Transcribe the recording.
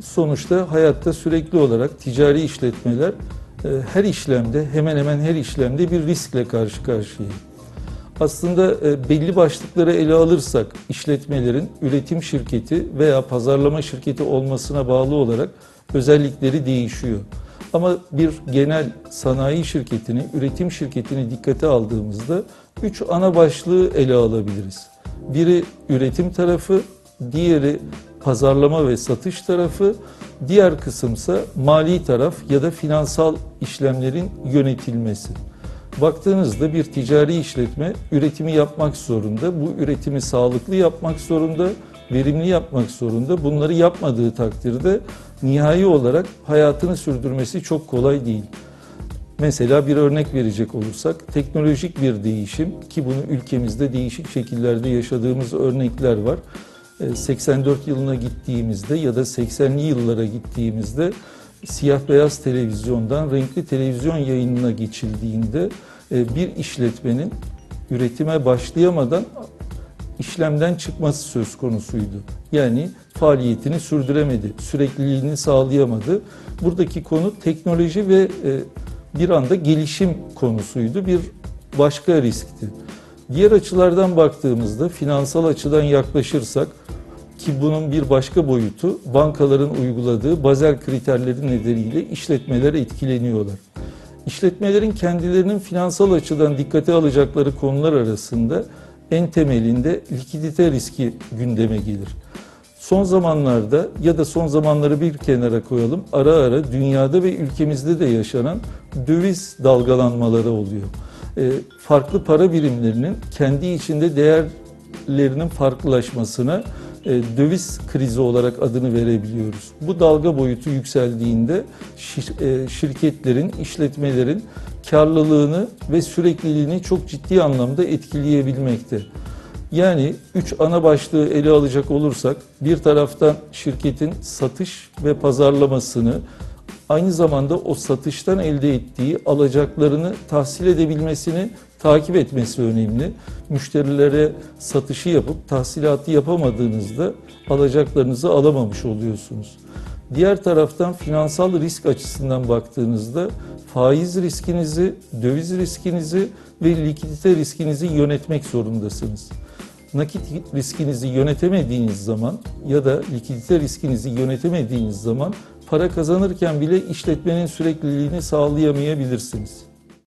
sonuçta hayatta sürekli olarak ticari işletmeler e, her işlemde hemen hemen her işlemde bir riskle karşı karşıya. Aslında e, belli başlıkları ele alırsak işletmelerin üretim şirketi veya pazarlama şirketi olmasına bağlı olarak özellikleri değişiyor. Ama bir genel sanayi şirketini, üretim şirketini dikkate aldığımızda üç ana başlığı ele alabiliriz. Biri üretim tarafı, diğeri pazarlama ve satış tarafı, diğer kısımsa mali taraf ya da finansal işlemlerin yönetilmesi. Baktığınızda bir ticari işletme üretimi yapmak zorunda. Bu üretimi sağlıklı yapmak zorunda, verimli yapmak zorunda. Bunları yapmadığı takdirde nihai olarak hayatını sürdürmesi çok kolay değil. Mesela bir örnek verecek olursak teknolojik bir değişim ki bunu ülkemizde değişik şekillerde yaşadığımız örnekler var. 84 yılına gittiğimizde ya da 80'li yıllara gittiğimizde siyah beyaz televizyondan renkli televizyon yayınına geçildiğinde e, bir işletmenin üretime başlayamadan işlemden çıkması söz konusuydu. Yani faaliyetini sürdüremedi, sürekliliğini sağlayamadı. Buradaki konu teknoloji ve e, bir anda gelişim konusuydu. Bir başka riskti. Diğer açılardan baktığımızda finansal açıdan yaklaşırsak ki bunun bir başka boyutu bankaların uyguladığı bazel kriterleri nedeniyle işletmeler etkileniyorlar. İşletmelerin kendilerinin finansal açıdan dikkate alacakları konular arasında en temelinde likidite riski gündeme gelir. Son zamanlarda ya da son zamanları bir kenara koyalım ara ara dünyada ve ülkemizde de yaşanan döviz dalgalanmaları oluyor. E, farklı para birimlerinin kendi içinde değerlerinin farklılaşmasına döviz krizi olarak adını verebiliyoruz. Bu dalga boyutu yükseldiğinde e, şirketlerin, işletmelerin karlılığını ve sürekliliğini çok ciddi anlamda etkileyebilmekte. Yani üç ana başlığı ele alacak olursak bir taraftan şirketin satış ve pazarlamasını aynı zamanda o satıştan elde ettiği alacaklarını tahsil edebilmesini takip etmesi önemli. Müşterilere satışı yapıp tahsilatı yapamadığınızda alacaklarınızı alamamış oluyorsunuz. Diğer taraftan finansal risk açısından baktığınızda faiz riskinizi, döviz riskinizi ve likidite riskinizi yönetmek zorundasınız. Nakit riskinizi yönetemediğiniz zaman ya da likidite riskinizi yönetemediğiniz zaman para kazanırken bile işletmenin sürekliliğini sağlayamayabilirsiniz.